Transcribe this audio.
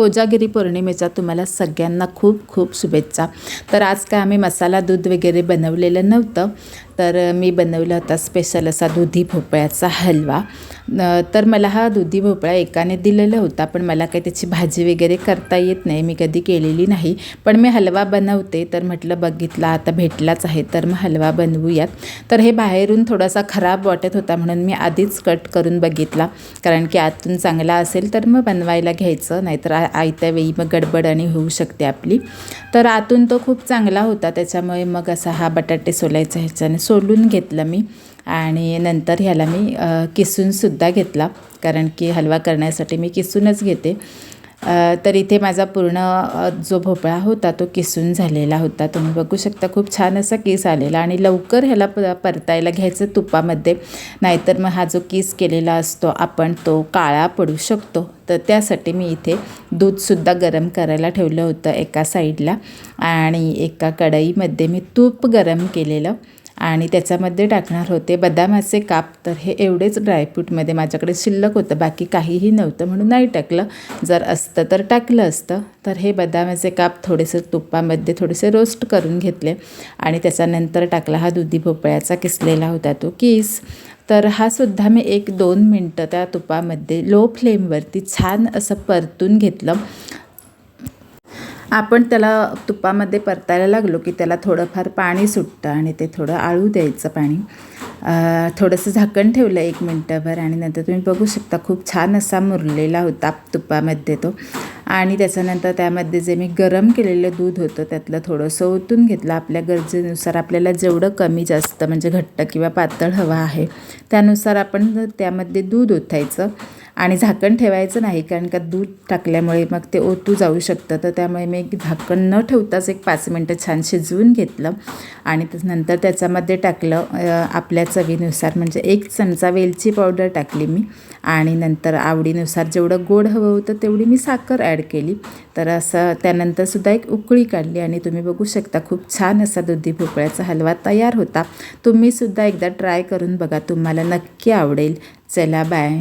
कोजागिरी पौर्णिमेचा तुम्हाला सगळ्यांना खूप खूप शुभेच्छा. तर आज काय आम्ही मसाला दूध वगैरे बनवलेलं नव्हतं. तर मी बनवला होता स्पेशल असा दुधी भोपळ्याचा हलवा. तर मला हा दुधी भोपळा एकाने दिलेला होता पण मला काही त्याची भाजी वगैरे करता येत नाही मी कधी केलेली नाही. पण मी हलवा बनवते तर म्हटलं बघितला आता भेटलाच आहे तर मग हलवा बनवूयात. तर हे बाहेरून थोडासा खराब वाटत होता म्हणून मी आधीच कट करून बघितला. कारण की आतून चांगला असेल तर मग बनवायला घ्यायचं नाहीतर आयत्या वेळी मग गडबड आणि होऊ शकते आपली. तर आतून तो खूप चांगला होता त्याच्यामुळे मग असा हा बटाटे सोलायचा ह्याच्याने सोलून घेतलं मी आणि नंतर ह्याला मी किसूनसुद्धा घेतला. कारण की हलवा करण्यासाठी मी किसूनच घेते. तर इथे माझा पूर्ण जो भोपळा होता तो किसून झालेला होता. तुम्ही बघू शकता खूप छान असा किस आलेला आणि लवकर ह्याला प परतायला घ्यायचं तुपामध्ये. नाहीतर मग हा जो किस केलेला असतो आपण तो काळा पडू शकतो. तर त्यासाठी मी इथे दूधसुद्धा गरम करायला ठेवलं होतं एका साईडला आणि एका कढईमध्ये मी तूप गरम केलेलं. आणि त्याच्यामध्ये टाकणार होते. बदामाचे काप तर हे एवढेच ड्रायफ्रूटमध्ये माझ्याकडे शिल्लक होतं. बाकी काहीही नव्हतं म्हणून नाही टाकलं. जर असतं तर टाकलं असतं. तर हे बदामाचे काप थोडेसे तुपामध्ये थोडेसे रोस्ट करून घेतले. आणि त्याच्यानंतर टाकला हा दुधी भोपळ्याचा किसलेला होता तो किस. तर हा सुद्धा मी एक दोन मिनटं त्या तुपामध्ये लो फ्लेमवरती छान असं परतून घेतलं. आपण त्याला तुपामध्ये परतायला लागलो की त्याला थोडंफार पाणी सुटतं आणि ते थोडं आळू द्यायचं पाणी. थोडंसं झाकण ठेवलं एक मिनटंभर आणि नंतर तुम्ही बघू शकता खूप छान असा मुरलेला होता तुपामध्ये तो. आणि त्याच्यानंतर त्यामध्ये जे मी गरम केलेलं दूध होतं त्यातलं थोडंसं ओतून घेतलं. आपल्या गरजेनुसार आपल्याला जेवढं कमी जास्त म्हणजे घट्ट किंवा पातळ हवा आहे त्यानुसार आपण त्यामध्ये दूध ओतायचं. आणि झाकण ठेवायचं नाही कारण का दूध टाकल्यामुळे मग ते ओतू जाऊ शकतं. तर त्यामुळे मी एक झाकण न ठेवताच एक पाच मिनटं छान शिजवून घेतलं आणि नंतर त्याच्यामध्ये टाकलं. आपल्या चवीनुसार म्हणजे एक चमचा वेलची पावडर टाकली मी आणि नंतर आवडीनुसार जेवढं गोड हवं होतं तेवढी मी साखर ॲड केली. तर असं त्यानंतरसुद्धा एक उकळी काढली आणि तुम्ही बघू शकता खूप छान असा दुधी भोपळ्याचा हलवा तयार होता. तुम्हीसुद्धा एकदा ट्राय करून बघा तुम्हाला नक्की आवडेल. चला बाय.